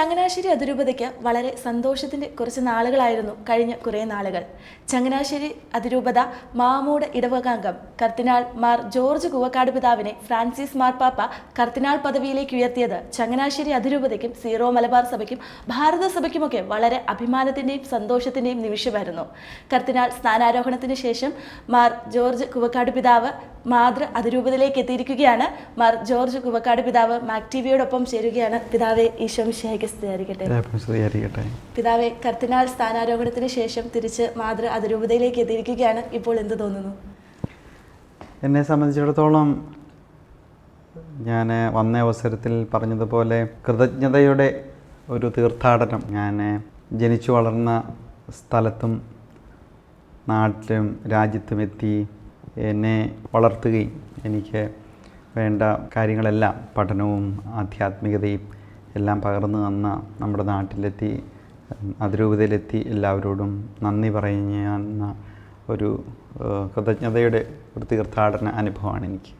ചങ്ങനാശ്ശേരി അതിരൂപതയ്ക്ക് വളരെ സന്തോഷത്തിന്റെ കുറച്ച് നാളുകളായിരുന്നു കഴിഞ്ഞ കുറേ നാളുകൾ. ചങ്ങനാശ്ശേരി അതിരൂപത മാമൂട് ഇടവകാംഗം കർത്തിനാൾ മാർ ജോർജ് കുവക്കാട് പിതാവിനെ ഫ്രാൻസിസ് മാർപ്പാപ്പ കർത്തിനാൾ പദവിയിലേക്ക് ഉയർത്തിയത് ചങ്ങനാശ്ശേരി അതിരൂപതയ്ക്കും സീറോ മലബാർ സഭയ്ക്കും ഭാരത സഭയ്ക്കുമൊക്കെ വളരെ അഭിമാനത്തിന്റെയും സന്തോഷത്തിന്റെയും നിമിഷമായിരുന്നു. കർത്തിനാൾ സ്ഥാനാരോഹണത്തിന് ശേഷം മാർ ജോർജ് കുവക്കാട് പിതാവ് മാതൃ അതിരൂപതയിലേക്ക് എത്തിയിരിക്കുകയാണ്. മാർ ജോർജ് കുവക്കാട് പിതാവ് മാക് ടിവിയോടൊപ്പം ചേരുകയാണ്. പിതാവെ ഈശോ മിശിഹായ്ക്ക് സ്തുതിയായിരിക്കട്ടെ. പിതാവെ കർത്തിനാൾ സ്ഥാനാരോഹണത്തിന് ശേഷം തിരിച്ച് മാതൃ അതിരൂപതയിലേക്ക് എത്തിയിരിക്കുകയാണ്. ഇപ്പോൾ എന്ത് തോന്നുന്നു? എന്നെ സംബന്ധിച്ചിടത്തോളം ഞാൻ വന്ന അവസരത്തിൽ പറഞ്ഞതുപോലെ കൃതജ്ഞതയുടെ ഒരു തീർത്ഥാടനം ഞാൻ ജനിച്ചു വളർന്ന സ്ഥലത്തും നാട്ടിലും രാജ്യത്തും എത്തി. എന്നെ വളർത്തുകയും എനിക്ക് വേണ്ട കാര്യങ്ങളെല്ലാം പഠനവും ആധ്യാത്മികതയും എല്ലാം പകർന്നു തന്ന നമ്മുടെ നാട്ടിലെത്തി അതിരൂപതയിലെത്തി എല്ലാവരോടും നന്ദി പറയുന്ന ഒരു കൃതജ്ഞതയുടെ ഒരു തീർത്ഥാടന അനുഭവമാണ് എനിക്ക്.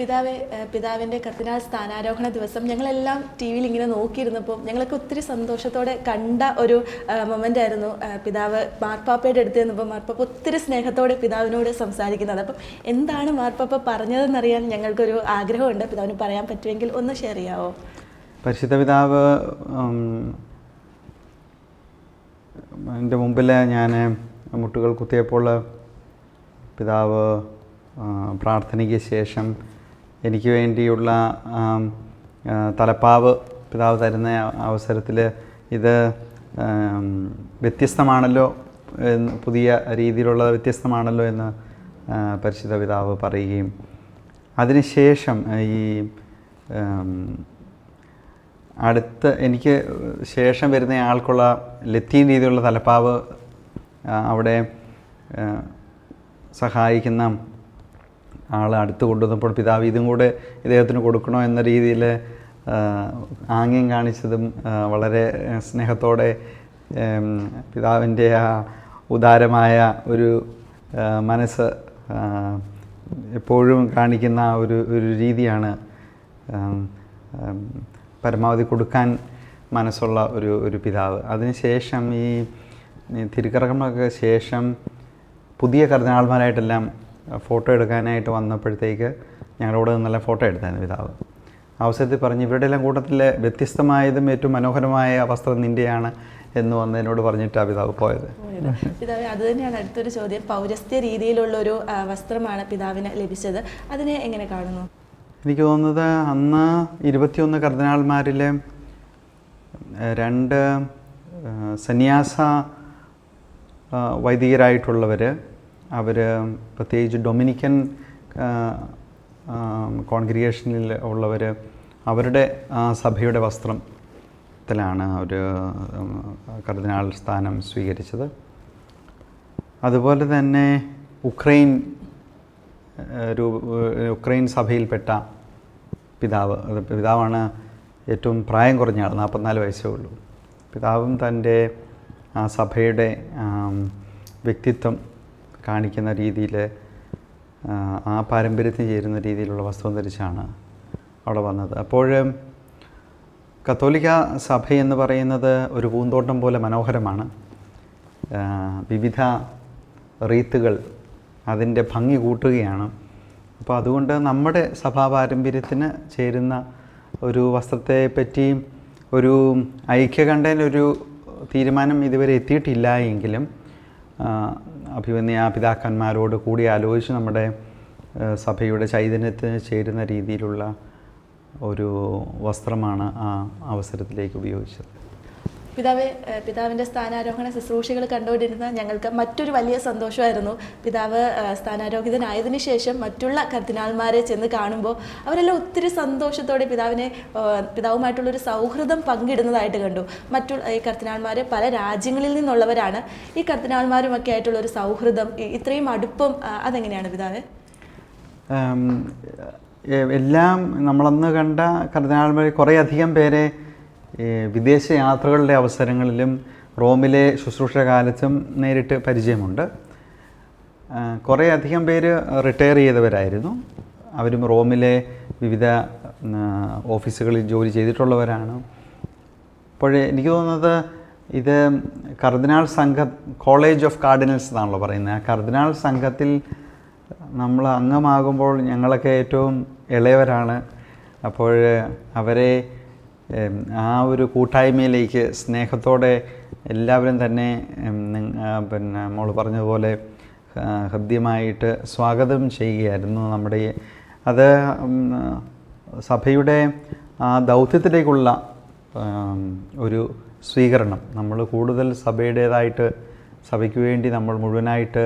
പിതാവെ പിതാവിന്റെ കർദിനാൾ സ്ഥാനാരോഹണ ദിവസം ഞങ്ങളെല്ലാം ടി വിയിൽ ഇങ്ങനെ നോക്കിയിരുന്നപ്പോൾ ഞങ്ങൾക്ക് ഒത്തിരി സന്തോഷത്തോടെ കണ്ട ഒരു മൊമെന്റ് ആയിരുന്നു. പിതാവ് മാർപ്പാപ്പയുടെ അടുത്ത് നിന്നപ്പോൾ മാർപ്പാപ്പ ഒത്തിരി സ്നേഹത്തോടെ പിതാവിനോട് സംസാരിക്കുന്നത്. അപ്പം എന്താണ് മാർപ്പാപ്പ പറഞ്ഞതെന്നറിയാൻ ഞങ്ങൾക്കൊരു ആഗ്രഹമുണ്ട്. പിതാവിന് പറയാൻ പറ്റുമെങ്കിൽ ഒന്ന് ഷെയർ ചെയ്യാവോ? പരിശുദ്ധ പിതാവ് എന്റെ മുമ്പിൽ ഞാൻ മുട്ടുകൾ കുത്തിയപ്പോൾ പിതാവ് പ്രാർത്ഥനയ്ക്ക് ശേഷം എനിക്ക് വേണ്ടിയുള്ള തലപ്പാവ് പിതാവ് തരുന്ന അവസരത്തിൽ ഇത് വ്യത്യസ്തമാണല്ലോ പുതിയ രീതിയിലുള്ള വ്യത്യസ്തമാണല്ലോ എന്ന് പരിശുദ്ധ പിതാവ് പറയുകയും അതിനുശേഷം ഈ അടുത്ത് എനിക്ക് ശേഷം വരുന്ന ആൾക്കുള്ള ലത്തീൻ രീതിയിലുള്ള തലപ്പാവ് അവിടെ സഹായിക്കുന്ന ആൾ അടുത്ത് കൊണ്ടുവന്നപ്പോൾ പിതാവ് ഇതും കൂടെ ഇദ്ദേഹത്തിന് കൊടുക്കണോ എന്ന രീതിയിൽ ആംഗ്യം കാണിച്ചതും വളരെ സ്നേഹത്തോടെ പിതാവിന്റെ ആ ഉദാരമായ ഒരു മനസ്സ് എപ്പോഴും കാണിക്കുന്ന ഒരു ഒരു രീതിയാണ് പരമാവധി കൊടുക്കാൻ മനസ്സുള്ള ഒരു ഒരു പിതാവ്. അതിനുശേഷം ഈ തിരുക്കറക്കമൊക്കെ ശേഷം പുതിയ കർദിനാൾമാരായിട്ടെല്ലാം ഫോട്ടോ എടുക്കാനായിട്ട് വന്നപ്പോഴത്തേക്ക് ഞങ്ങളോട് നല്ല ഫോട്ടോ എടുത്തായിരുന്നു പിതാവ്. അവസരത്തിൽ പറഞ്ഞു ഇവരുടെ എല്ലാം കൂട്ടത്തിൽ വ്യത്യസ്തമായതും ഏറ്റവും മനോഹരമായ വസ്ത്രം നിന്റെയാണ് എന്ന് വന്ന് എന്നോട് പറഞ്ഞിട്ടാണ് പിതാവ് പോയത്. പിതാവ് അത് തന്നെയാണ് അടുത്തൊരു ചോദ്യം. പൗരസ്ത്യ രീതിയിലുള്ള ഒരു വസ്ത്രമാണ് പിതാവിന് ലഭിച്ചത്. അതിനെ എങ്ങനെ കാണുന്നു? എനിക്ക് തോന്നുന്നത് അന്ന് ഇരുപത്തിയൊന്ന് കർദിനാൾമാരിലെ രണ്ട് സന്യാസ വൈദികരായിട്ടുള്ളവർ അവർ പ്രത്യേകിച്ച് ഡൊമിനിക്കൻ കോൺഗ്രിഗേഷനിൽ ഉള്ളവർ അവരുടെ സഭയുടെ വസ്ത്രത്തിലാണ് അവർ കർദിനാൾ സ്ഥാനം സ്വീകരിച്ചത്. അതുപോലെ തന്നെ ഉക്രൈൻ ഉക്രൈൻ സഭയിൽപ്പെട്ട പിതാവ് പിതാവാണ് ഏറ്റവും പ്രായം കുറഞ്ഞ ആൾ നാൽപ്പത്തിനാല് വയസ്സേ ഉള്ളൂ. പിതാവും തന്റെ സഭയുടെ വ്യക്തിത്വം കാണിക്കുന്ന രീതിയിൽ ആ പാരമ്പര്യത്തിന് ചേരുന്ന രീതിയിലുള്ള വസ്ത്രം ധരിച്ചാണ് അവിടെ വന്നത്. അപ്പോൾ കത്തോലിക്ക സഭ എന്ന് പറയുന്നത് ഒരു പൂന്തോട്ടം പോലെ മനോഹരമാണ്. വിവിധ റീത്തുകൾ അതിന്റെ ഭംഗി കൂട്ടുകയാണ്. അപ്പോൾ അതുകൊണ്ട് നമ്മുടെ സഭാ പാരമ്പര്യത്തിന് ചേരുന്ന ഒരു വസ്ത്രത്തെ പറ്റി ഒരു ഐക്യകണ്ഠേന ഒരു തീരുമാനം ഇതുവരെ എത്തിയിട്ടില്ല എങ്കിലും ആ, അഭിമന്യ പിതാക്കന്മാരോട് കൂടി ആലോചിച്ച് നമ്മുടെ സഭയുടെ ചൈതന്യത്തിന് ചേരുന്ന രീതിയിലുള്ള ഒരു വസ്ത്രമാണ് ആ അവസരത്തിലേക്ക് ഉപയോഗിച്ചത്. പിതാവെ പിതാവിന്റെ സ്ഥാനാരോഹണ ശുശ്രൂഷകൾ കണ്ടുകൊണ്ടിരുന്ന ഞങ്ങൾക്ക് മറ്റൊരു വലിയ സന്തോഷമായിരുന്നു. പിതാവ് സ്ഥാനാരോഹിതനായതിനു ശേഷം മറ്റുള്ള കർദിനാൾമാരെ ചെന്ന് കാണുമ്പോൾ അവരെല്ലാം ഒത്തിരി സന്തോഷത്തോടെ പിതാവിനെ പിതാവുമായിട്ടുള്ളൊരു സൗഹൃദം പങ്കിടുന്നതായിട്ട് കണ്ടു. മറ്റു ഈ കർദിനാൾമാർ പല രാജ്യങ്ങളിൽ നിന്നുള്ളവരാണ്. ഈ കർദിനാൾമാരുമൊക്കെ ആയിട്ടുള്ള ഒരു സൗഹൃദം ഇത്രയും അടുപ്പം അതെങ്ങനെയാണ് പിതാവ്? എല്ലാം നമ്മളന്ന് കണ്ട കർദിനാൾമാർ കുറേ അധികം പേരെ വിദേശ യാത്രകളുടെ അവസരങ്ങളിലും റോമിലെ ശുശ്രൂഷ കാലത്തും നേരിട്ട് പരിചയമുണ്ട്. കുറേ അധികം പേര് റിട്ടയർ ചെയ്തവരായിരുന്നു. അവരും റോമിലെ വിവിധ ഓഫീസുകളിൽ ജോലി ചെയ്തിട്ടുള്ളവരാണ്. അപ്പോൾ എനിക്ക് തോന്നുന്നത് ഇത് കർദിനാൾ സംഘ കോളേജ് ഓഫ് കാർഡിനൽസ് എന്നാണല്ലോ പറയുന്നത്. ആ കർദിനാൾ സംഘത്തിൽ നമ്മൾ അംഗമാകുമ്പോൾ ഞങ്ങളൊക്കെ ഏറ്റവും ഇളയവരാണ്. അപ്പോൾ അവരെ ആ ഒരു കൂട്ടായ്മയിലേക്ക് സ്നേഹത്തോടെ എല്ലാവരും തന്നെ പിന്നെ മോൾ പറഞ്ഞതുപോലെ ഹൃദ്യമായിട്ട് സ്വാഗതം ചെയ്യുകയായിരുന്നു നമ്മുടെ അത് സഭയുടെ ആ ദൗത്യത്തിലേക്കുള്ള ഒരു സ്വീകരണം. നമ്മൾ കൂടുതൽ സഭയുടേതായിട്ട് സഭയ്ക്ക് വേണ്ടി നമ്മൾ മുഴുവനായിട്ട്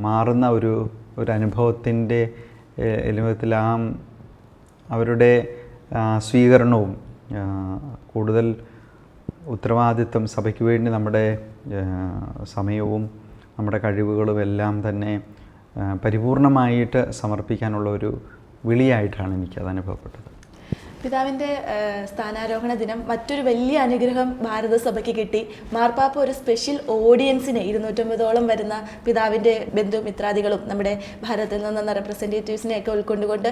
മാറുന്ന ഒരു ഒരു അനുഭവത്തിന്റെ എലിമത്തിൽ ആ അവരുടെ സ്വീകരണവും കൂടുതൽ ഉത്തരവാദിത്വം സഭയ്ക്ക് വേണ്ടി നമ്മുടെ സമയവും നമ്മുടെ കഴിവുകളും എല്ലാം തന്നെ പരിപൂർണമായിട്ട് സമർപ്പിക്കാനുള്ള ഒരു വിളിയായിട്ടാണ് എനിക്കത് അനുഭവപ്പെട്ടത് പിതാവിന്റെ സ്ഥാനാരോഹണ ദിനം മറ്റൊരു വലിയ അനുഗ്രഹം ഭാരതസഭയ്ക്ക് കിട്ടി. മാർപ്പാപ്പ ഒരു സ്പെഷ്യൽ ഓഡിയൻസിനെ ഇരുന്നൂറ്റമ്പതോളം വരുന്ന പിതാവിന്റെ ബന്ധു മിത്രാദികളും നമ്മുടെ ഭാരതത്തിൽ നിന്നുള്ള റെപ്രസെന്റേറ്റീവ്സിനെയൊക്കെ ഉൾക്കൊണ്ടുകൊണ്ട്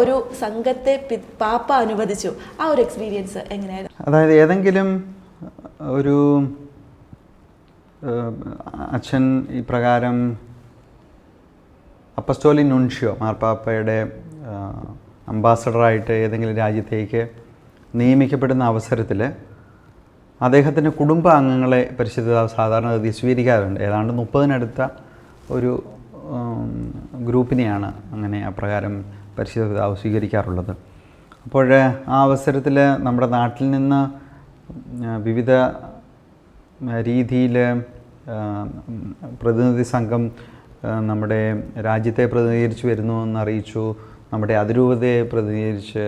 ഒരു സംഘത്തെ പാപ്പ അനുവദിച്ചു. ആ ഒരു എക്സ്പീരിയൻസ് എങ്ങനെയായിരുന്നു? അതായത് ഏതെങ്കിലും ഒരു അച്ഛൻ ഈ പ്രകാരം അപ്പസ്റ്റോലി നുൻഷ്യോ മാർപ്പാപ്പയുടെ അംബാസഡറായിട്ട് ഏതെങ്കിലും രാജ്യത്തേക്ക് നിയമിക്കപ്പെടുന്ന അവസരത്തിൽ അദ്ദേഹത്തിന്റെ കുടുംബാംഗങ്ങളെ പരിശുദ്ധ സാധാരണഗതി സ്വീകരിക്കാറുണ്ട്. ഏതാണ്ട് മുപ്പതിനടുത്ത ഒരു ഗ്രൂപ്പിനെയാണ് അങ്ങനെ അപ്രകാരം പരിശുദ്ധ സ്വീകരിക്കാറുള്ളത്. അപ്പോൾ ആ അവസരത്തിൽ നമ്മുടെ നാട്ടിൽ നിന്ന് വിവിധ രീതിയിൽ പ്രതിനിധി സംഘം നമ്മുടെ രാജ്യത്തെ പ്രതിനിധീകരിച്ച് വരുന്നു എന്ന് അറിയിച്ചു നമ്മുടെ അതിരൂപതയെ പ്രതിനിധീകരിച്ച്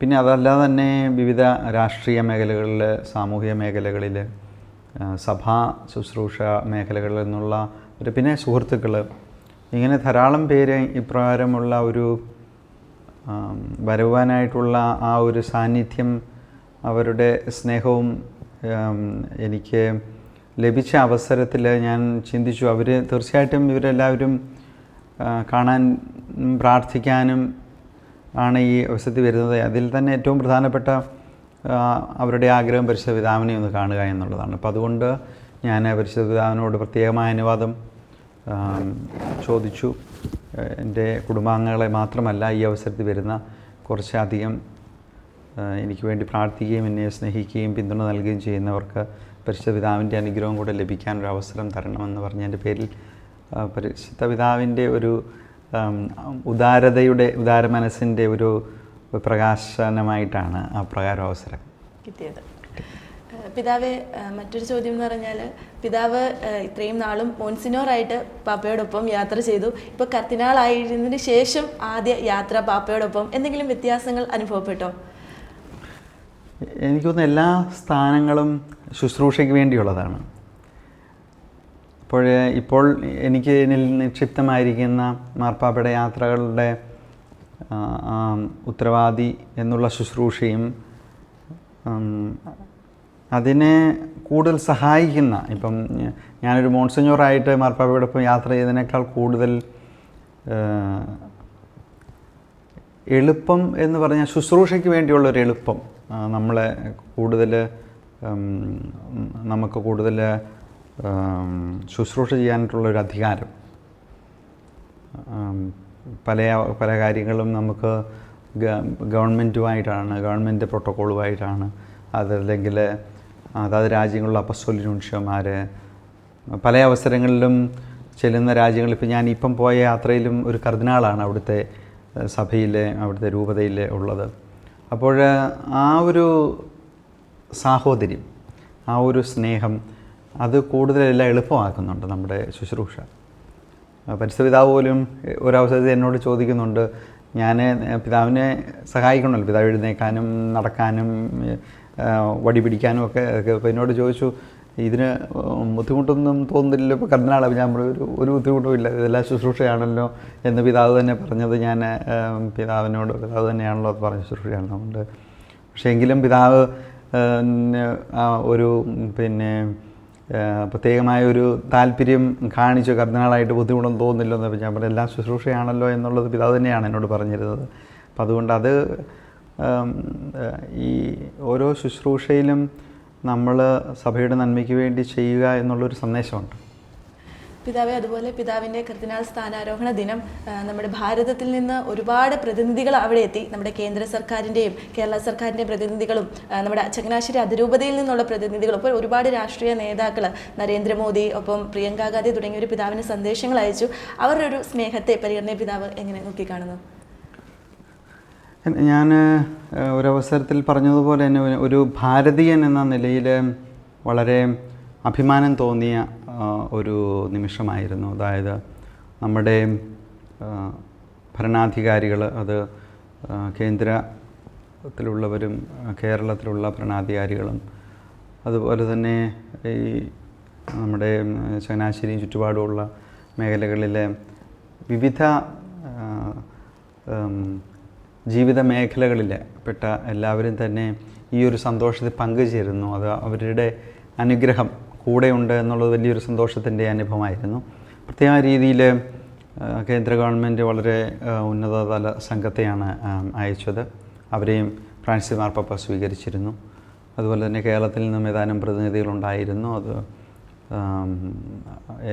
പിന്നെ അതല്ലാതെ തന്നെ വിവിധ രാഷ്ട്രീയ മേഖലകളിൽ സാമൂഹിക മേഖലകളിൽ സഭാ ശുശ്രൂഷ മേഖലകളിൽ നിന്നുള്ള പിന്നെ സുഹൃത്തുക്കൾ ഇങ്ങനെ ധാരാളം പേര് ഇപ്രകാരമുള്ള ഒരു വരുവാനായിട്ടുള്ള ആ ഒരു സാന്നിധ്യം അവരുടെ സ്നേഹവും എനിക്ക് ലഭിച്ച അവസരത്തിൽ ഞാൻ ചിന്തിച്ചു. അവർ തീർച്ചയായിട്ടും ഇവരെല്ലാവരും കാണാൻ പ്രാർത്ഥിക്കാനും ആണ് ഈ അവസരത്തിൽ വരുന്നത്. അതിൽ തന്നെ ഏറ്റവും പ്രധാനപ്പെട്ട അവരുടെ ആഗ്രഹം പരിശുദ്ധ പിതാവിനെ ഒന്ന് കാണുക എന്നുള്ളതാണ്. അപ്പോൾ അതുകൊണ്ട് ഞാൻ പരിശുദ്ധ പിതാവിനോട് പ്രത്യേകമായ അനുവാദം ചോദിച്ചു. എന്റെ കുടുംബാംഗങ്ങളെ മാത്രമല്ല ഈ അവസരത്തിൽ വരുന്ന കുറച്ചധികം എനിക്ക് വേണ്ടി പ്രാർത്ഥിക്കുകയും എന്നെ സ്നേഹിക്കുകയും പിന്തുണ നൽകുകയും ചെയ്യുന്നവർക്ക് പരിശുദ്ധ പിതാവിന്റെ അനുഗ്രഹം കൂടെ ലഭിക്കാൻ ഒരു അവസരം തരണമെന്ന് പറഞ്ഞതിന്റെ പേരിൽ ആ, പരിശുദ്ധ പിതാവിന്റെ ഒരു ഉദാരതയുടെ ഉദാര മനസ്സിന്റെ ഒരു പ്രകാശനമായിട്ടാണ് ആ പ്രകാരം അവസരം കിട്ടിയത്. പിതാവ് മറ്റൊരു ചോദ്യം എന്ന് പറഞ്ഞാൽ പിതാവ് ഇത്രയും നാളും മോൻസിനോറായിട്ട് പാപ്പയോടൊപ്പം യാത്ര ചെയ്തു. ഇപ്പോൾ കർത്തിനാളായിരുന്നതിന് ശേഷം ആദ്യ യാത്ര പാപ്പയോടൊപ്പം എന്തെങ്കിലും വ്യത്യാസങ്ങൾ അനുഭവപ്പെട്ടോ? എനിക്ക് തോന്നുന്നു എല്ലാ സ്ഥാനങ്ങളും ശുശ്രൂഷയ്ക്ക് വേണ്ടിയുള്ളതാണ്. അപ്പോൾ ഇപ്പോൾ എനിക്ക് നിക്ഷിപ്തമായിരിക്കുന്ന മാർപ്പാപ്പയുടെ യാത്രകളുടെ ഉത്തരവാദി എന്നുള്ള ശുശ്രൂഷയും അതിനെ കൂടുതൽ സഹായിക്കുന്ന ഇപ്പം ഞാനൊരു മോൺസഞ്ഞോറായിട്ട് മാർപ്പാപ്പയോടൊപ്പം യാത്ര ചെയ്തതിനേക്കാൾ കൂടുതൽ എളുപ്പം എന്ന് പറഞ്ഞാൽ ശുശ്രൂഷയ്ക്ക് വേണ്ടിയുള്ള ഒരു എളുപ്പം നമ്മളെ കൂടുതൽ നമുക്ക് കൂടുതൽ ശുശ്രൂഷ ചെയ്യാനായിട്ടുള്ള ഒരു അധികാരം പല പല കാര്യങ്ങളും നമുക്ക് ഗവൺമെന്റുമായിട്ടാണ് ഗവൺമെന്റ് പ്രോട്ടോക്കോളുമായിട്ടാണ്. അതല്ലെങ്കിൽ അതാത് രാജ്യങ്ങളിലെ അപസ്വലിനുഷ്യന്മാർ പല അവസരങ്ങളിലും ചെല്ലുന്ന രാജ്യങ്ങളിൽ ഇപ്പം ഞാൻ ഇപ്പം പോയ യാത്രയിലും ഒരു കർദിനാളാണ് അവിടുത്തെ സഭയിലെ അവിടുത്തെ രൂപതയിൽ ഉള്ളത്. അപ്പോൾ ആ ഒരു സാഹോദര്യം ആ ഒരു സ്നേഹം അത് കൂടുതലെല്ലാം എളുപ്പമാക്കുന്നുണ്ട് നമ്മുടെ ശുശ്രൂഷ. പിതാവ് പോലും ഒരവസരത്തിൽ എന്നോട് ചോദിക്കുന്നുണ്ട് ഞാൻ പിതാവിനെ സഹായിക്കണമല്ലോ പിതാവ് എഴുന്നേക്കാനും നടക്കാനും വടി പിടിക്കാനും ഒക്കെ അപ്പോൾ എന്നോട് ചോദിച്ചു ഇതിന് ബുദ്ധിമുട്ടൊന്നും തോന്നുന്നില്ലല്ലോ ഇപ്പോൾ കർദിനാളാണ് ഞാൻ ഒരു ഒരു ബുദ്ധിമുട്ടും ഇല്ല ഇതെല്ലാം ശുശ്രൂഷയാണല്ലോ എന്ന് പിതാവ് തന്നെ പറഞ്ഞത്. ഞാൻ പിതാവിനോട് പിതാവ് തന്നെയാണല്ലോ അത് പറഞ്ഞ ശുശ്രൂഷയാണ് അതുകൊണ്ട് പക്ഷേ എങ്കിലും പിതാവ് ഒരു പിന്നെ പ്രത്യേകമായ ഒരു താല്പര്യം കാണിച്ചു കർദിനാളായിട്ട് ബുദ്ധിമുട്ടൊന്നും തോന്നുന്നില്ലെന്ന് ഞാൻ പറഞ്ഞു എല്ലാം ശുശ്രൂഷയാണല്ലോ എന്നുള്ളത് പിതാവ് തന്നെയാണ് എന്നോട് പറഞ്ഞിരുന്നത്. അപ്പം അതുകൊണ്ട് അത് ഈ ഓരോ ശുശ്രൂഷയിലും നമ്മൾ സഭയുടെ നന്മയ്ക്ക് വേണ്ടി ചെയ്യുക എന്നുള്ളൊരു സന്ദേശമുണ്ട്. പിതാവെ അതുപോലെ പിതാവിന്റെ കൃത്യനാൾ സ്ഥാനാരോഹണ ദിനം നമ്മുടെ ഭാരതത്തിൽ നിന്ന് ഒരുപാട് പ്രതിനിധികൾ അവിടെ എത്തി. നമ്മുടെ കേന്ദ്ര സർക്കാരിന്റെയും കേരള സർക്കാരിന്റെ പ്രതിനിധികളും നമ്മുടെ ചങ്ങനാശ്ശേരി അതിരൂപതയിൽ നിന്നുള്ള പ്രതിനിധികളും ഇപ്പോൾ ഒരുപാട് രാഷ്ട്രീയ നേതാക്കൾ നരേന്ദ്രമോദി ഒപ്പം പ്രിയങ്ക ഗാന്ധി തുടങ്ങിയവർ പിതാവിന് സന്ദേശങ്ങൾ അയച്ചു. അവരുടെ ഒരു സ്നേഹത്തെ പരിഗണന പിതാവ് എങ്ങനെ നോക്കിക്കാണുന്നു? ഞാൻ ഒരവസരത്തിൽ പറഞ്ഞതുപോലെ തന്നെ ഒരു- ഒരു ഭാരതീയൻ എന്ന നിലയിൽ വളരെ അഭിമാനം തോന്നിയ ഒരു നിമിഷമായിരുന്നു. അതായത് നമ്മുടെ ഭരണാധികാരികൾ അത് കേന്ദ്രത്തിലുള്ളവരും കേരളത്തിലുള്ള ഭരണാധികാരികളും അതുപോലെ തന്നെ ഈ നമ്മുടെ ചങ്ങനാശ്ശേരി ചുറ്റുപാടുമുള്ള മേഖലകളിലെ വിവിധ ജീവിത മേഖലകളിൽ പെട്ട എല്ലാവരും തന്നെ ഈ ഒരു സന്തോഷത്തിൽ പങ്കുചേരുന്നു. അത് അവരുടെ അനുഗ്രഹം കൂടെയുണ്ട് എന്നുള്ളത് വലിയൊരു സന്തോഷത്തിന്റെ അനുഭവമായിരുന്നു. പ്രത്യേക രീതിയിൽ കേന്ദ്ര ഗവൺമെന്റ് വളരെ ഉന്നതതല സംഘത്തെയാണ് അയച്ചത്. അവരെയും ഫ്രാൻസിസ് മാർപ്പാപ്പ സ്വീകരിച്ചിരുന്നു. അതുപോലെ തന്നെ കേരളത്തിൽ നിന്നും ഏതാനും പ്രതിനിധികളുണ്ടായിരുന്നു. അത്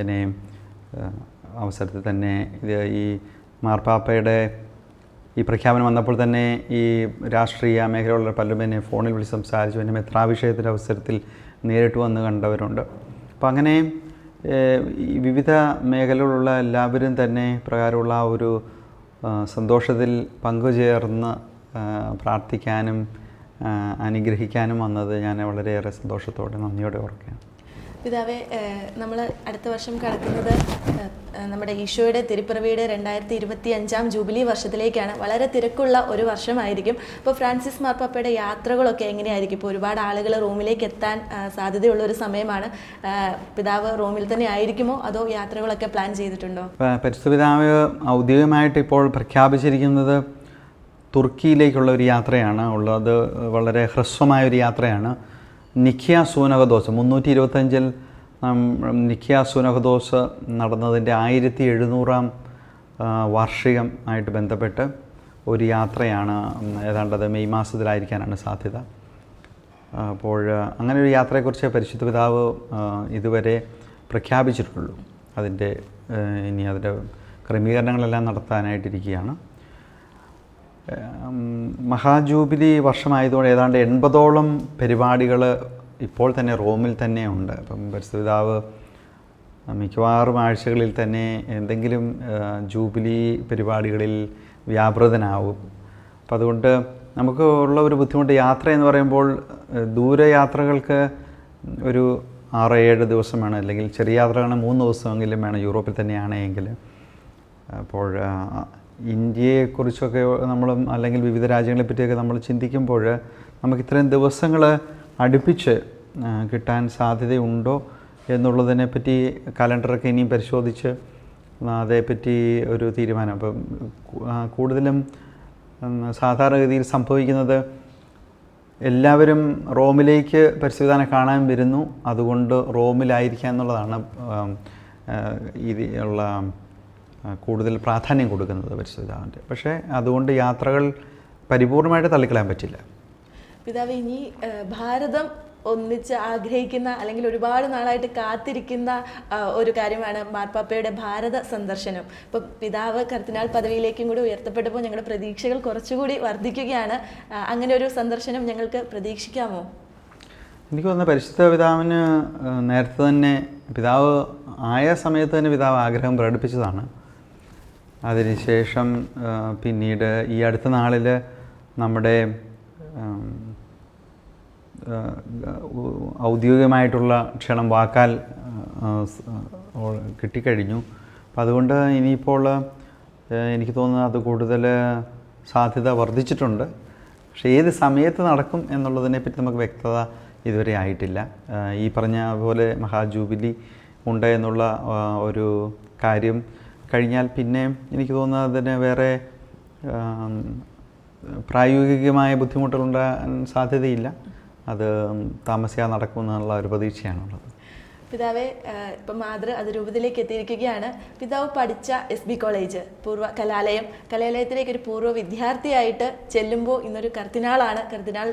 എന്നെയും എന്നെ അവസരത്തിൽ തന്നെ ഈ മാർപ്പാപ്പയുടെ ഈ പ്രഖ്യാപനം വന്നപ്പോൾ തന്നെ ഈ രാഷ്ട്രീയ മേഖലയുള്ള പലരും എന്നെ ഫോണിൽ വിളിച്ച് സംസാരിച്ചു. എന്നെ മെത്രാഭിഷേകത്തിന്റെ അവസരത്തിൽ നേരിട്ട് വന്ന് കണ്ടവരുണ്ട്. അപ്പോൾ അങ്ങനെ വിവിധ മേഖലകളിലുള്ള എല്ലാവരും തന്നെ പ്രകാരമുള്ള ഒരു സന്തോഷത്തിൽ പങ്കുചേർന്ന് പ്രാർത്ഥിക്കാനും അനുഗ്രഹിക്കാനും വന്നത് ഞാൻ വളരെയേറെ സന്തോഷത്തോടെ നന്ദിയോടെ ഓർക്കുകയാണ്. പിതാവെ നമ്മൾ അടുത്ത വർഷം കടക്കുന്നത് നമ്മുടെ ഈശോയുടെ തിരുപ്പിറവിയുടെ രണ്ടായിരത്തി ഇരുപത്തി അഞ്ചാം ജൂബിലി വർഷത്തിലേക്കാണ്. വളരെ തിരക്കുള്ള ഒരു വർഷമായിരിക്കും. അപ്പോൾ ഫ്രാൻസിസ് മാർപ്പാപ്പയുടെ യാത്രകളൊക്കെ എങ്ങനെയായിരിക്കും? ഇപ്പോൾ ഒരുപാട് ആളുകൾ റോമിലേക്ക് എത്താൻ സാധ്യതയുള്ള ഒരു സമയമാണ്. പിതാവ് റോമിൽ തന്നെ ആയിരിക്കുമോ? അതോ യാത്രകളൊക്കെ പ്ലാൻ ചെയ്തിട്ടുണ്ടോ? പ- പരിശുദ്ധ പിതാവ് ഔദ്യോഗികമായിട്ട് ഇപ്പോൾ പ്രഖ്യാപിച്ചിരിക്കുന്നത് തുർക്കിയിലേക്കുള്ള ഒരു യാത്രയാണ്. ഉള്ളത് വളരെ ഹ്രസ്വമായ ഒരു യാത്രയാണ്. നിഖിയ സൂനകദോസ് മുന്നൂറ്റി ഇരുപത്തഞ്ചിൽ നിഖിയ സൂനകദോസ് നടന്നതിന്റെ ആയിരത്തി എഴുന്നൂറാം വാർഷികം ആയിട്ട് ബന്ധപ്പെട്ട് ഒരു യാത്രയാണ് ഏതാണ്ടത് മെയ് മാസത്തിലായിരിക്കാനാണ് സാധ്യത. അപ്പോൾ അങ്ങനെ ഒരു യാത്രയെക്കുറിച്ച് പരിശുദ്ധ പിതാവ് ഇതുവരെ പ്രഖ്യാപിച്ചിട്ടുള്ളൂ. അതിന്റെ ഇനി അതിന്റെ ക്രമീകരണങ്ങളെല്ലാം നടത്താനായിട്ടിരിക്കുകയാണ്. മഹാജൂബിലി വർഷമായതോടെ ഏതാണ്ട് എൺപതോളം പരിപാടികൾ ഇപ്പോൾ തന്നെ റോമിൽ തന്നെ ഉണ്ട്. അപ്പം പരിശുദ്ധ പിതാവ് മിക്കവാറും ആഴ്ചകളിൽ തന്നെ എന്തെങ്കിലും ജൂബിലി പരിപാടികളിൽ വ്യാപൃതനാവും. അപ്പം അതുകൊണ്ട് നമുക്ക് ഉള്ള ഒരു ബുദ്ധിമുട്ട് യാത്ര എന്ന് പറയുമ്പോൾ ദൂരയാത്രകൾക്ക് ഒരു ആറ് ഏഴ് ദിവസം വേണം അല്ലെങ്കിൽ ചെറിയ യാത്രകളാണ് മൂന്ന് ദിവസമെങ്കിലും വേണം യൂറോപ്പിൽ തന്നെയാണെങ്കിൽ അപ്പോൾ ഇന്ത്യയെക്കുറിച്ചൊക്കെ നമ്മൾ അല്ലെങ്കിൽ വിവിധ രാജ്യങ്ങളെ പറ്റിയൊക്കെ നമ്മൾ ചിന്തിക്കുമ്പോൾ നമുക്ക് ഇത്രയും ദിവസങ്ങൾ അടുപ്പിച്ച് കിട്ടാൻ സാധ്യതയുണ്ടോ എന്നുള്ളതിനെ പറ്റി കലണ്ടറൊക്കെ ഇനിയും പരിശോധിച്ച് അതേപ്പറ്റി ഒരു തീരുമാനം. അപ്പം കൂടുതലും സാധാരണഗതിയിൽ സംഭവിക്കുന്നത് എല്ലാവരും റോമിലേക്ക് പരിശുദ്ധാനെ കാണാൻ വരുന്നു. അതുകൊണ്ട് റോമിലായിരിക്കുക എന്നുള്ളതാണ് ഇത് ഉള്ള കൂടുതൽ പ്രാധാന്യം കൊടുക്കുന്നത് പരിശുദ്ധാവിന്റെ. പക്ഷേ അതുകൊണ്ട് യാത്രകൾ പരിപൂർണമായിട്ട് തള്ളിക്കളയാൻ പറ്റില്ല. പിതാവ് ഇനി ഭാരതം ഒന്നിച്ച് ആഗ്രഹിക്കുന്ന അല്ലെങ്കിൽ ഒരുപാട് നാളായിട്ട് കാത്തിരിക്കുന്ന ഒരു കാര്യമാണ് മാർപ്പാപ്പയുടെ ഭാരത സന്ദർശനം. ഇപ്പം പിതാവ് കർത്തിനാൾ പദവിയിലേക്കും കൂടി ഉയർത്തപ്പെട്ടപ്പോൾ ഞങ്ങളുടെ പ്രതീക്ഷകൾ കുറച്ചുകൂടി വർദ്ധിക്കുകയാണ്. അങ്ങനെ ഒരു സന്ദർശനം ഞങ്ങൾക്ക് പ്രതീക്ഷിക്കാമോ? എനിക്ക് തോന്നുന്നു പരിശുദ്ധ പിതാവിന് നേരത്തെ തന്നെ പിതാവ് ആയ സമയത്ത് തന്നെ പിതാവ് ആഗ്രഹം പ്രകടിപ്പിച്ചതാണ്. അതിനുശേഷം പിന്നീട് ഈ അടുത്ത നാളിൽ നമ്മുടെ ഔദ്യോഗികമായിട്ടുള്ള ക്ഷണം വാക്കാൽ കിട്ടിക്കഴിഞ്ഞു. അപ്പം അതുകൊണ്ട് ഇനിയിപ്പോൾ എനിക്ക് തോന്നുന്നത് അത് കൂടുതൽ സാധ്യത വർദ്ധിച്ചിട്ടുണ്ട്. പക്ഷേ ഏത് സമയത്ത് നടക്കും എന്നുള്ളതിനെപ്പറ്റി നമുക്ക് വ്യക്തത ഇതുവരെ ആയിട്ടില്ല. ഈ പറഞ്ഞ പോലെ മഹാജൂബിലി ഉണ്ട് എന്നുള്ള ഒരു കാര്യം കഴിഞ്ഞാൽ പിന്നെ എനിക്ക് തോന്നുന്നത് അതിന് വേറെ പ്രായോഗികമായ ബുദ്ധിമുട്ടുകളുണ്ടാകാൻ സാധ്യതയില്ല. അത് താമസിയാതെ നടക്കുമെന്നുള്ള ഒരു പ്രതീക്ഷയാണുള്ളത്. പിതാവെ ഇപ്പം മാതൃ അതിരൂപതയിലേക്ക് എത്തിയിരിക്കുകയാണ്. പിതാവ് പഠിച്ച എസ് ബി കോളേജ് പൂർവ കലാലയം. കലാലയത്തിലേക്ക് ഒരു പൂർവ വിദ്യാർത്ഥിയായിട്ട് ചെല്ലുമ്പോൾ ഇന്നൊരു കർദിനാളാണ്. കർദിനാൾ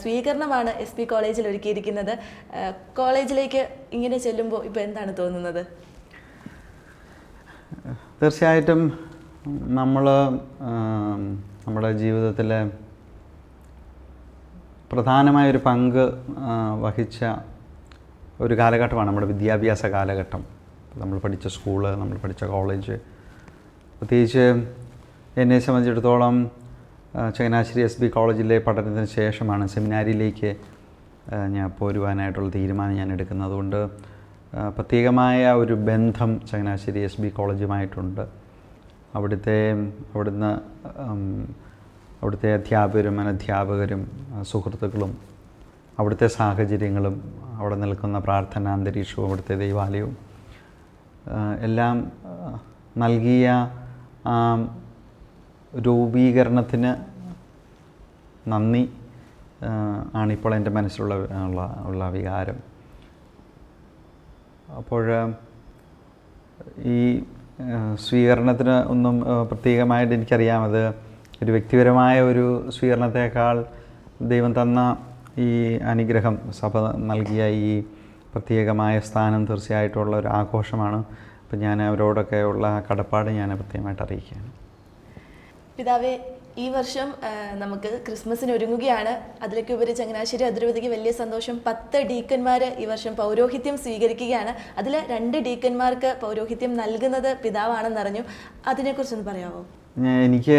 സ്വീകരണമാണ് എസ് ബി കോളേജിൽ ഒരുക്കിയിരിക്കുന്നത്. കോളേജിലേക്ക് ഇങ്ങനെ ചെല്ലുമ്പോൾ ഇപ്പോൾ എന്താണ് തോന്നുന്നത്? തീർച്ചയായിട്ടും നമ്മൾ നമ്മുടെ ജീവിതത്തിലെ പ്രധാനമായൊരു പങ്ക് വഹിച്ച ഒരു കാലഘട്ടമാണ് നമ്മുടെ വിദ്യാഭ്യാസ കാലഘട്ടം. നമ്മൾ പഠിച്ച സ്കൂൾ നമ്മൾ പഠിച്ച കോളേജ്. പ്രത്യേകിച്ച് എന്നെ സംബന്ധിച്ചിടത്തോളം ചങ്ങനാശ്ശേരി എസ് ബി കോളേജിലെ പഠനത്തിന് ശേഷമാണ് സെമിനാരിയിലേക്ക് ഞാൻ പോരുവാനായിട്ടുള്ള തീരുമാനം ഞാൻ എടുക്കുന്നത്. അതുകൊണ്ട് പ്രത്യേകമായ ഒരു ബന്ധം ചങ്ങനാശ്ശേരി എസ് ബി കോളേജുമായിട്ടുണ്ട്. അവിടുത്തെ അവിടുന്ന് അവിടുത്തെ അധ്യാപകരും അനധ്യാപകരും സുഹൃത്തുക്കളും അവിടുത്തെ സാഹചര്യങ്ങളും അവിടെ നിൽക്കുന്ന പ്രാർത്ഥനാ അന്തരീക്ഷവും അവിടുത്തെ ദൈവാലയവും എല്ലാം നൽകിയ രൂപീകരണത്തിന് നന്ദി ആണിപ്പോൾ എന്റെ മനസ്സിലുള്ള ഉള്ള വികാരം. അപ്പോൾ ഈ സ്വീകരണത്തിന് ഒന്നും പ്രത്യേകമായിട്ട് എനിക്കറിയാം. അത് ഒരു വ്യക്തിപരമായ ഒരു സ്വീകരണത്തെക്കാൾ ദൈവം തന്ന ഈ അനുഗ്രഹം സഭ നൽകിയ ഈ പ്രത്യേകമായ സ്ഥാനം തീർച്ചയായിട്ടുള്ള ഒരു ആഘോഷമാണ്. അപ്പം ഞാൻ അവരോടൊക്കെ ഉള്ള കടപ്പാട് ഞാൻ പ്രത്യേകമായിട്ട് അറിയിക്കുകയാണ്. പിതാവെ ഈ വർഷം നമുക്ക് ക്രിസ്മസിന് ഒരുങ്ങുകയാണ്. അതിലേക്ക് ഉപരി ചങ്ങനാശ്ശേരി അതിരൂപതയ്ക്ക് വലിയ സന്തോഷം. പത്ത് ഡീക്കന്മാർ ഈ വർഷം പൗരോഹിത്യം സ്വീകരിക്കുകയാണ്. അതിൽ രണ്ട് ഡീക്കന്മാർക്ക് പൗരോഹിത്യം നൽകുന്നത് പിതാവാണെന്നറിഞ്ഞു. അതിനെക്കുറിച്ചൊന്ന് പറയാമോ എനിക്ക്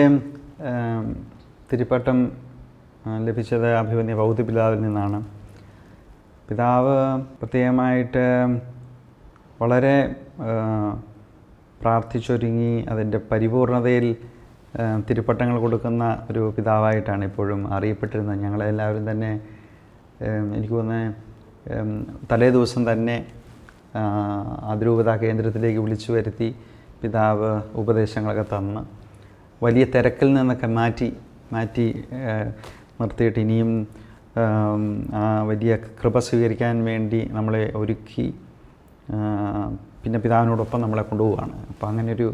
തിരുപ്പട്ടം ലഭിച്ചത് അഭിമന്യ ബൗദ്ധ പിതാവിൽ നിന്നാണ്. പിതാവ് പ്രത്യേകമായിട്ട് വളരെ പ്രാർത്ഥിച്ചൊരുങ്ങി അതിന്റെ പരിപൂർണതയിൽ തിരുപ്പട്ടങ്ങൾ കൊടുക്കുന്ന ഒരു പിതാവായിട്ടാണ് ഇപ്പോഴും അറിയപ്പെട്ടിരുന്നത്. ഞങ്ങളെല്ലാവരും തന്നെ എനിക്ക് തോന്നുന്നത് തലേ ദിവസം തന്നെ അതിരൂപത കേന്ദ്രത്തിലേക്ക് വിളിച്ചു വരുത്തി പിതാവ് ഉപദേശങ്ങളൊക്കെ തന്ന് വലിയ തിരക്കിൽ നിന്നൊക്കെ മാറ്റി മാറ്റി നിർത്തിയിട്ട് ഇനിയും വലിയ കൃപ സ്വീകരിക്കാൻ വേണ്ടി നമ്മളെ ഒരുക്കി പിന്നെ പിതാവിനോടൊപ്പം നമ്മളെ കൊണ്ടുപോവുകയാണ്. അപ്പോൾ അങ്ങനെ ഒരു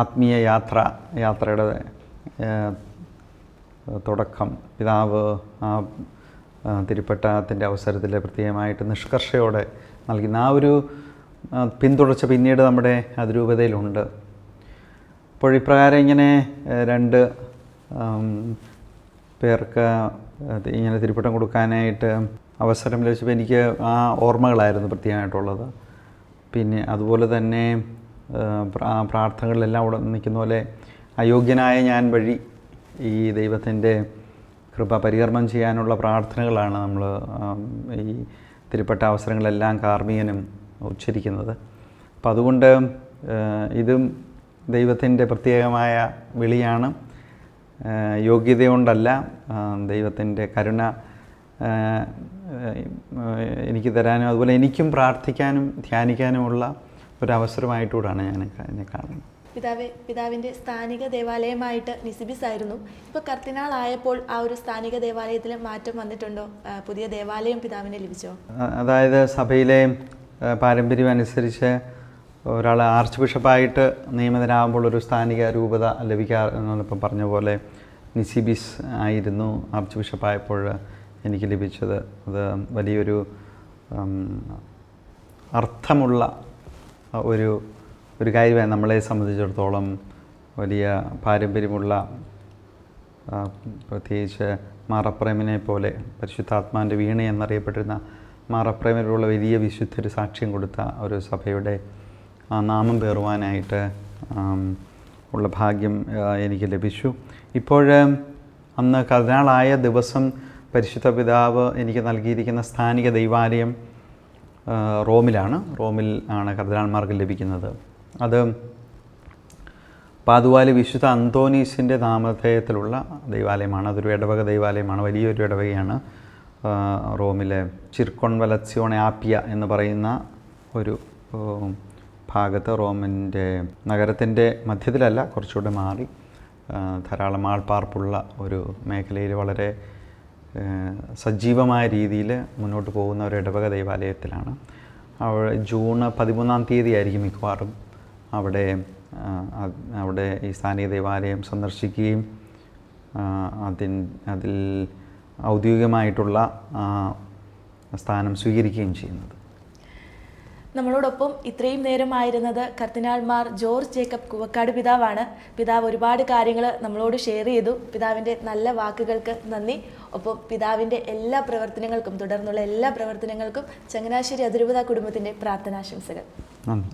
ആത്മീയ യാത്ര യാത്രയുടെ തുടക്കം. പിതാവ് ആ തിരുപ്പട്ടത്തിന്റെ അവസരത്തിൽ പ്രത്യേകമായിട്ട് നിഷ്കർഷയോടെ നൽകുന്ന ആ ഒരു പിന്തുടർച്ച പിന്നീട് നമ്മുടെ അതിരൂപതയിലുണ്ട്. അപ്പോൾ ഇപ്രകാരം ഇങ്ങനെ രണ്ട് പേർക്ക് ഇങ്ങനെ തിരുപ്പട്ടം കൊടുക്കാനായിട്ട് അവസരം ലഭിച്ചപ്പോൾ എനിക്ക് ആ ഓർമ്മകളായിരുന്നു പ്രത്യേകമായിട്ടുള്ളത്. പിന്നെ അതുപോലെ തന്നെ പ്രാർത്ഥനകളിലെല്ലാം അവിടെ നിൽക്കുന്ന പോലെ അയോഗ്യനായ ഞാൻ വഴി ഈ ദൈവത്തിന്റെ കൃപ പരികർമ്മം ചെയ്യാനുള്ള പ്രാർത്ഥനകളാണ് നമ്മൾ ഈ തിരുപ്പെട്ട അവസരങ്ങളെല്ലാം കാർമികനും ഉച്ചരിക്കുന്നത്. അപ്പം അതുകൊണ്ട് ഇതും ദൈവത്തിന്റെ പ്രത്യേകമായ വിളിയാണ്. യോഗ്യതയുണ്ടല്ല യോഗ്യത ദൈവത്തിന്റെ കരുണ എനിക്ക് തരാനും അതുപോലെ എനിക്കും പ്രാർത്ഥിക്കാനും ധ്യാനിക്കാനുമുള്ള ഒരവസരമായിട്ടുകൂടാണ് ഞാൻ അതിനെ കാണുന്നത്. പിതാവ് പിതാവിന്റെ സ്ഥാനിക ദേവാലയമായിട്ട് നിസിബിസ് ആയിരുന്നു ഇപ്പോൾ ആയപ്പോൾ ആ ഒരു സ്ഥാനിക ദേവാലയത്തിൽ മാറ്റം വന്നിട്ടുണ്ടോ? പുതിയ ദേവാലയം പിതാവിന് ലഭിച്ചോ? അതായത് സഭയിലെ പാരമ്പര്യം അനുസരിച്ച് ഒരാൾ ആർച്ച് ബിഷപ്പായിട്ട് നിയമിതനാകുമ്പോൾ ഒരു സ്ഥാനിക രൂപത ലഭിക്കാറിപ്പം പറഞ്ഞ പോലെ നിസിബിസ് ആയിരുന്നു ആർച്ച് ബിഷപ്പായപ്പോൾ എനിക്ക് ലഭിച്ചത്. അത് വലിയൊരു അർത്ഥമുള്ള ഒരു ഒരു കാര്യമായി നമ്മളെ സംബന്ധിച്ചിടത്തോളം വലിയ പാരമ്പര്യമുള്ള പ്രത്യേകിച്ച് മാറപ്രേമിനെ പോലെ പരിശുദ്ധാത്മാവിന്റെ വീണ എന്നറിയപ്പെട്ടിരുന്ന മാറപ്രേമിലുള്ള വലിയ വിശുദ്ധർ സാക്ഷ്യം കൊടുത്ത ഒരു സഭയുടെ നാമം പേറുവാനായിട്ട് ഉള്ള ഭാഗ്യം എനിക്ക് ലഭിച്ചു. ഇപ്പോൾ അന്ന് കർദിനാളായ ദിവസം പരിശുദ്ധ പിതാവ് എനിക്ക് നൽകിയിരിക്കുന്ന സ്ഥാനിക ദൈവാലയം റോമിലാണ്. റോമിൽ ആണ് കർദിനാൾമാർക്ക് ലഭിക്കുന്നത്. അത് പാതുവാലി വിശുദ്ധ അന്തോനീസിന്റെ നാമധേയത്തിലുള്ള ദൈവാലയമാണ്. അതൊരു ഇടവക ദൈവാലയമാണ്. വലിയൊരു ഇടവകയാണ് റോമിലെ ചിർക്കൊൺ വലച്ചിയോണെ ആപ്പിയ എന്ന് പറയുന്ന ഒരു ഭാഗത്ത് റോമിന്റെ നഗരത്തിന്റെ മധ്യത്തിലല്ല കുറച്ചുകൂടെ മാറി ധാരാളം ആൾപ്പാർപ്പുള്ള ഒരു മേഖലയിൽ വളരെ സജീവമായ രീതിയിൽ മുന്നോട്ട് പോകുന്ന ഒരു ഇടവക ദൈവാലയത്തിലാണ്. അവിടെ ജൂൺ പതിമൂന്നാം തീയതി ആയിരിക്കും മിക്കവാറും അവിടെ അവിടെ ഈ സ്ഥാനീയ ദേവാലയം സന്ദർശിക്കുകയും അതിൻ അതിൽ ഔദ്യോഗികമായിട്ടുള്ള സ്ഥാനം സ്വീകരിക്കുകയും ചെയ്യുന്നത്. നമ്മളോടൊപ്പം ഇത്രയും നേരമായിരുന്നത് കർത്തിനാൾമാർ മാർ ജോർജ് ജേക്കബ് കുവക്കാട് പിതാവാണ്. പിതാവ് ഒരുപാട് കാര്യങ്ങൾ നമ്മളോട് ഷെയർ ചെയ്തു. പിതാവിന്റെ നല്ല വാക്കുകൾക്ക് നന്ദി. ഒപ്പം പിതാവിന്റെ എല്ലാ പ്രവർത്തനങ്ങൾക്കും തുടർന്നുള്ള എല്ലാ പ്രവർത്തനങ്ങൾക്കും ചങ്ങനാശ്ശേരി അതിരൂപത കുടുംബത്തിന്റെ പ്രാർത്ഥനാശംസകൾ. നന്ദി.